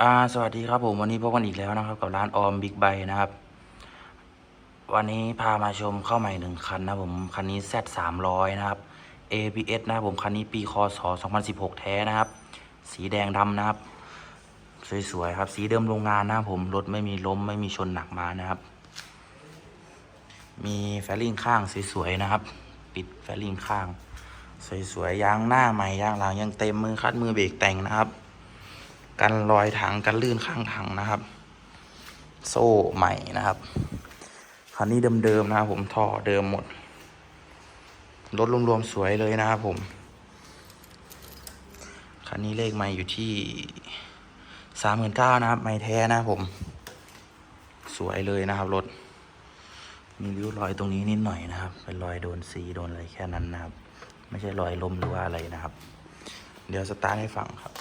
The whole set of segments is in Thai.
อ่าสวัสดีครับผมวันนี้พบกันอีกแล้วนะครับ กับร้านออมบิ๊กไบนะครับ วันนี้พามาชมเข้าใหม่หนึ่งคันนะผมคันนี้ Z 3 0 0นะครับ ABS นะผมคันนี้ปีคศ2016 แท้นะครับ สีแดงดำนะครับ สวยๆครับ สีเดิมโรงงานนะผมรถไม่มีล้มไม่มีชนหนักมานะครับ มีแฟลลิ่งข้างสวยๆนะครับ ปิดแฟลลิ่งข้าง สวยๆยางหน้าใหม่ยางหลังยังเต็มมือคัดมือเบรกแต่งนะครับ กันรอยถังกันลื่นข้างถังนะครับ โซ่ใหม่นะครับคันนี้เดิมๆนะครับผมท่อเดิมหมดรถรวมๆสวยเลยนะครับผมคันนี้เลขไม่อยู่ที่สามหมื่นเก้านะครับ ไม่แท้นะผม สวยเลยนะครับรถ มีริ้วรอยตรงนี้นิดหน่อยนะครับ เป็นรอยโดนสีโดนอะไรแค่นั้นนะครับ ไม่ใช่รอยลมหรือว่าอะไรนะครับ เดี๋ยวสตาร์ทให้ฟังครับ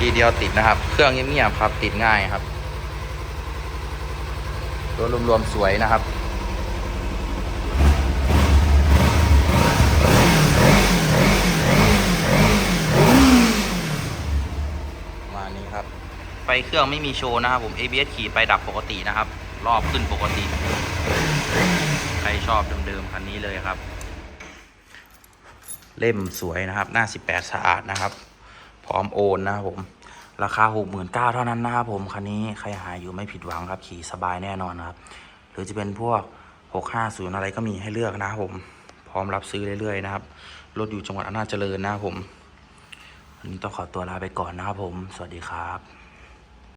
ทีเดียวติดนะครับ เครื่องเงียบๆครับติดง่ายครับรวรวมๆสวยนะครับมานี้ครับไฟเครื่องไม่มีโชว์นะครับผม ABS ขี่ไปดับปกตินะครับ รอบขึ้นปกติ ใครชอบเดิมๆคันนี้เลยครับ เล่มสวยนะครับ หน้า 18 สะอาดนะครับ พร้อมโอนนะครับผม ราคา 69,000เท่านั้นนะครับผมคันนี้ใครหาอยู่ไม่ผิดหวังครับขี่สบายแน่นอนครับ หรือจะเป็นพวก 650 อะไรก็มีให้เลือกนะครับผม พร้อมรับซื้อเรื่อยๆนะครับรถอยู่จังหวัดอำนาจเจริญนะครับผมวันนี้ต้องขอตัวลาไปก่อนนะครับผม สวัสดีครับ